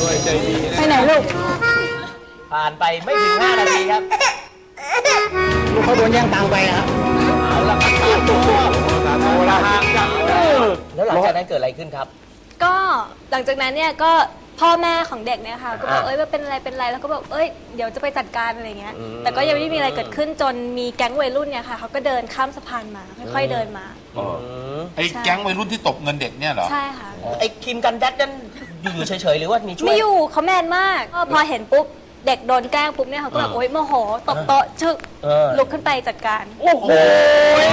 ด้วยใจดีนะไปไหนลูก ผ่านไปไม่ถึง 5 นาทีครับ ลูกเขาโดนแย่งตังค์ไปครับเอาละครับตามตัวตามโมละห่างจากแล้วหลังจากนั้นเกิดอะไรขึ้นครับ ก็หลังจากนั้นเนี่ยก็พ่อแม่ของเด็กเนี่ยค่ะ ก็บอกอ่าเอ้ยว่าเป็นอะไรเป็นอะไรแล้วก็บอกเอ้ยเดี๋ยวจะไปจัดการอะไรเงี้ยอืมแต่ก็ยังไม่มีอะไรเกิดขึ้นจนมีแก๊งวัยรุ่นเนี่ยค่ะเขาก็เดินข้ามสะพานมาค่อยๆเดินมาอืมไอ้แก๊งวัยรุ่นที่ตบเงินเด็กเนี่ยเหรอ ใช่ค่ะ ไอ้คิมกันแดดนั่นอยู่ๆเฉยๆหรือว่ามีช่วย ไม่อยู่เขาแมนมากก็พอเห็นปุ๊บเด็กโดนแกล้งปุ๊บเนี่ยเขาก็แบบอ่าโอ๊ยโมโหตบโต๊ะชึกเออ ลุกขึ้นไปจัดการ โอ้โห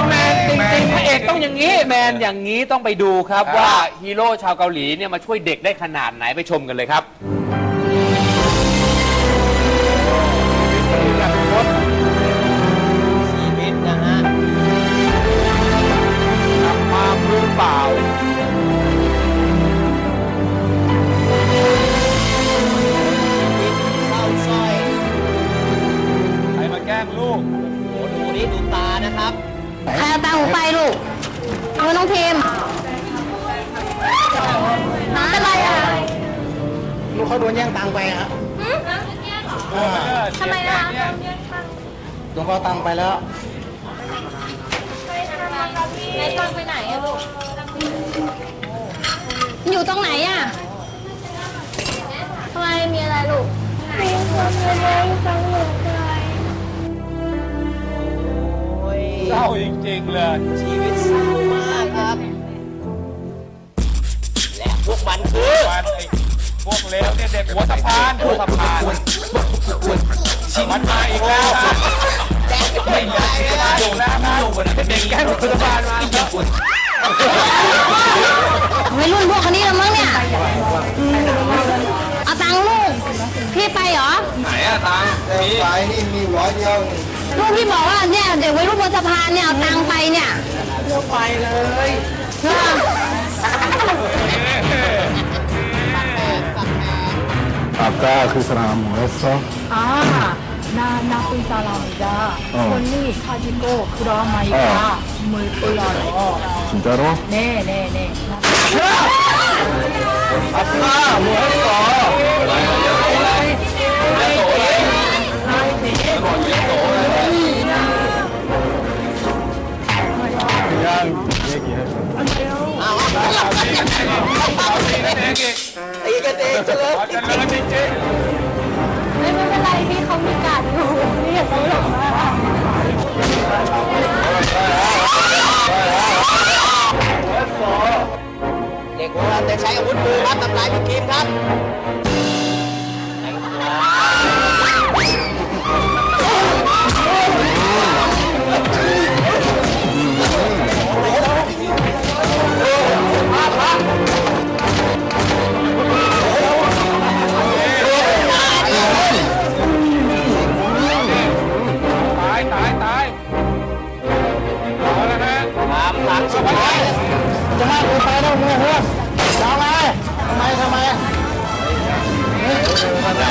แมนจริงๆพระเอกต้องอย่างนี้แมนอย่างนี้ต้องไปดูครับครับว่าฮีโร่ชาวเกาหลีเนี่ยมาช่วยเด็กได้ขนาดไหนไปชมกันเลยครับ ใครเอาตังค์หนูไปลูก เอาน้องพิมพ์น้ำเป็นไรอะลูกเขาโดนแย่งตังค์ไปครับทำไมนะคะลูกเขาเอาตังค์ไปแล้ว นายตังไปไหนอะลูก อยู่ตรงไหนอะทำไมมีอะไรลูกโจริงๆเลย ชีวิตเศร้ามากครับ และพวกมันคือ มันไอ้พวกเลวเนี่ยเด็กหัวสะพานหัวสะพานมันมาอีกแล้วไม่ได้นะอยู่แล้วนะเด็กแกล้งหัวสะพานมาวัยรุ่นพวกคนนี้ละมั้งเนี่ย เอาตังค์ลูก พี่ไปเหรอ ไหนอะตังค์มี ลูกพี่บอกว่าเนี่ยเด็กวัยรุ่นบนสะพานเนี่ยเอาตังค์ไปเนี่ยไปเลยเออ 아까 그 사람 뭐였어? 아, 나 나쁜 사람이다. 어. 손이 가지고 그라마이가 물 올라요. 진짜로? 네, 네, 네. 그냥 เองเฉลยพอเจะเลิศจริงไม่ไม่เป็นไรพี่เขามีการอยู่นี่อย่าเขาหลงมากเด็กของเราจะใช้อาวุธมือครับทำลายพี่คิมครับ อะไร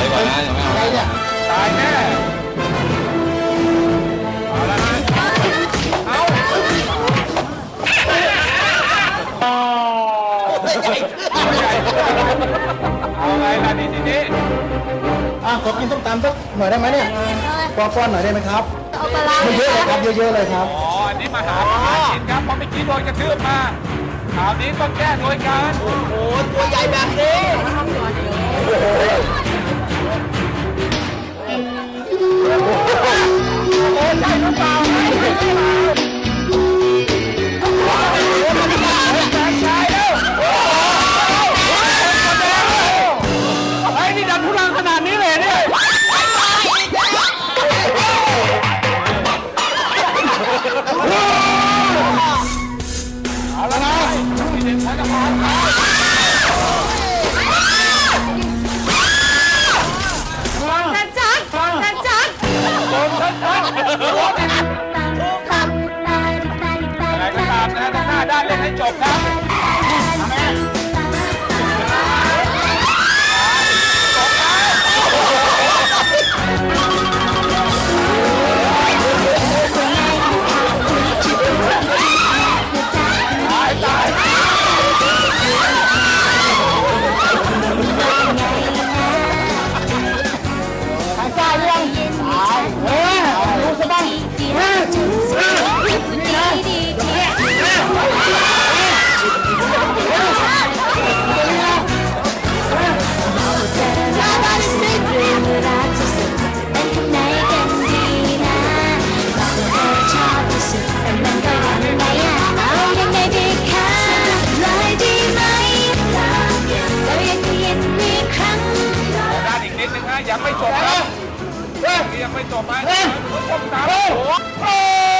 เนี่ยตายแน่เอาแล้วนะเอาเอาไงล่ะนี่นี่นี่อะขอกินส้มตำสักหน่อยได้ไหมเนี่ยป้อนๆหน่อยได้ไหมครับเอาปลาร้าเยอะๆเลยครับเยอะๆเลยครับอ๋ออันนี้มาหาอาหารกินครับพราะเมื่อกี้โดนกระทืบมา คราวนี้ต้องแก้โดยการ โอ้โห ตัวใหญ่แบบนี้ได้า ยังไม่จบนะยังไม่จบนะผมตาม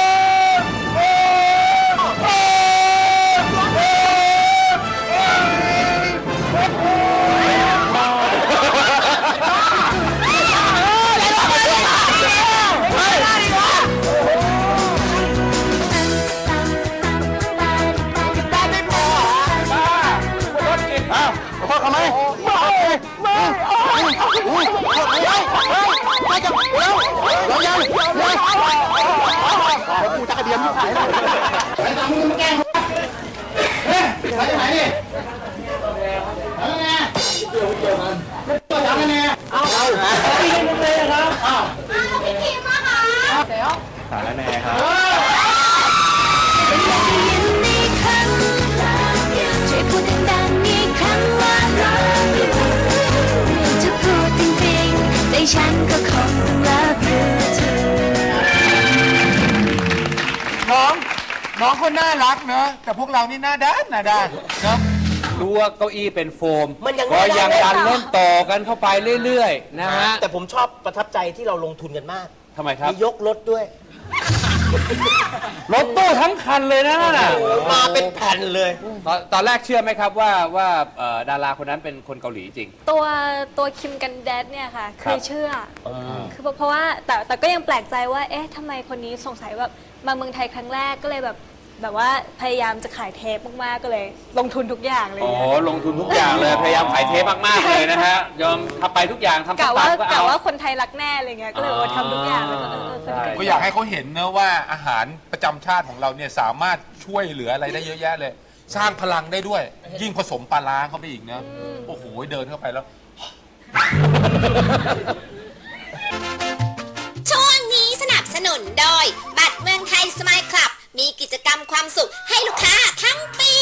ไปตามมึงมาแกล้งวะเฮ้ยไปที่ไหนนี่เอาไงตัวจำกันแน่เอาเอาตีกันเลยครับอ้าวสารแน่ครับช่วยพูดดังๆนี่คำว่ารักอยู่ถ้าพูดจริงๆใจฉันก็คงต้อง love you too น้อง น้องคนน่ารักเนอะแต่พวกเรานี่หน้าด้านหน้าด้านเนาะตัวเก้าอี้เป็นโฟมมันยังก็ไม่ได้ยังเลยดันเล่นต่อกันเข้าไปเรื่อยๆนะฮะแต่ผมชอบประทับใจที่เราลงทุนกันมาก ทำไมครับมียกรถด้วย รถตู้ทั้งคันเลยนะนั่นน่ะมาเป็นแผ่นเลย ตอนตอนแรกเชื่อไหมครับว่าว่าเอ่อดาราคนนั้นเป็นคนเกาหลีจริง ตัวตัวคิมกันแดดเนี่ยค่ะ ครัคืบ อเชื่ออคือเพราะว่าแต่แต่ก็ยังแปลกใจว่า เอ๊ะทำไมคนนี้สงสัยแบบ มาเมืองไทยครั้งแรกก็เลยแบบแบบว่าพยายามจะขายเทปมากๆก็เลย ลงทุนทุกอย่างเลย อ๋อเนี่ยลงทุนทุกอย่างเลยพยายามขายเทปมากๆเลยนะฮะยอมทำไปทุกอย่างทำกะตาว่ามก็กะเอา ว่าคนไทยรักแน่อะไรเงี้ยก็เลยโอ้ทำทุกอย่างแล้วก็เออเออคนนี้ใช่ก็ก็อยากให้เขาเห็นเนอะว่าอาหารประจำชาติของเราเนี่ยสามารถช่วยเหลืออะไรได้เยอะแยะเลย สร้างพลังได้ด้วย ยิ่งผสมปลาร้าเข้าไปอีกเนอะโอ้โห เดินเข้าไปแล้ว ช่วงนี้สนับสนุนโดยบัตร เมืองไทยสมายคลับ มีกิจกรรมความสุขให้ลูกค้าทั้งปี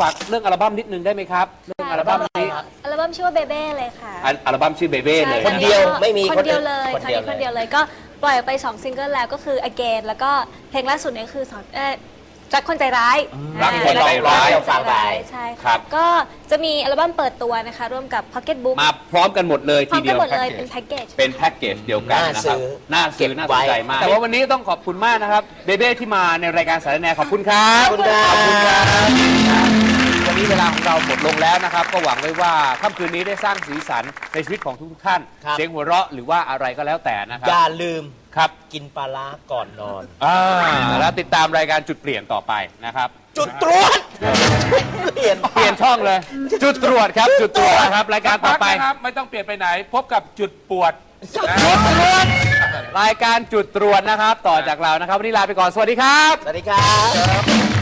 ฝากเรื่องอัลบั้มนิดนึงได้ไหมครับ เรื่องอัลบั้มนี้อัลบั้มชื่อว่าเบเบ้เลยค่ะอันอัลบั้มชื่อเบเบ้เลยใช่คนเดียวไม่มีคนเดียวเลยคนคราวเดียวนี้คนเลยเดียวเลยก็ปล่อยออกไป 2 ซิงเกิลแล้วก็คือ again แล้วก็เพลงล่าสุดเนี่ยคือสอนเออ รักคนใจร้ายรักคนใจร้ายรักคนใจร้ายใช่ครัค่ะบ ก็จะมีอัลบั้มเปิดตัวนะคะ ร่วมกับ Pocket Book มาพร้อมกันหมดเลยพร้ทีอมเดีกันยวหมดเลยเป็นแพ็กเกจ เป็นแพ็กเกจเดียวกันนะครับน่าซื้อน่าสนใจมาก แต่ว่าวันนี้ต้องขอบคุณมากนะครับเบเบ้ที่มาในรายการสารแนขอบคุณครับ ขอบคุณครับ ขอบคุณครับวั นนี้เวลาของเราหมดลงแล้วนะครับ ก็หวังไว้ว่าค่ำคืนนี้ได้สร้างสีสันในชีวิตของทุกๆท่าน ครับ เสียงหัวเราะหรือว่าอะไรก็แล้วแต่นะครัอย่าลืมครับกินปลาร้าก่อนนอน อ่าแล้วติดตามรายการจุดเปลี่ยนต่อไปนะครับ จุดตรวจเปลี่ยน เปลี่ยนช่องเลย จุดตรวจครับ จุดตรวจนะครับรายการต่อไปนะครับ ไม่ต้องเปลี่ยนไปไหน พบกับจุดปวด จุดตรวจรายการจุดตรวจนะครับ ต่อจากเรานะครับ วันนี้ลาไปก่อน สวัสดีครับ สวัสดีครับ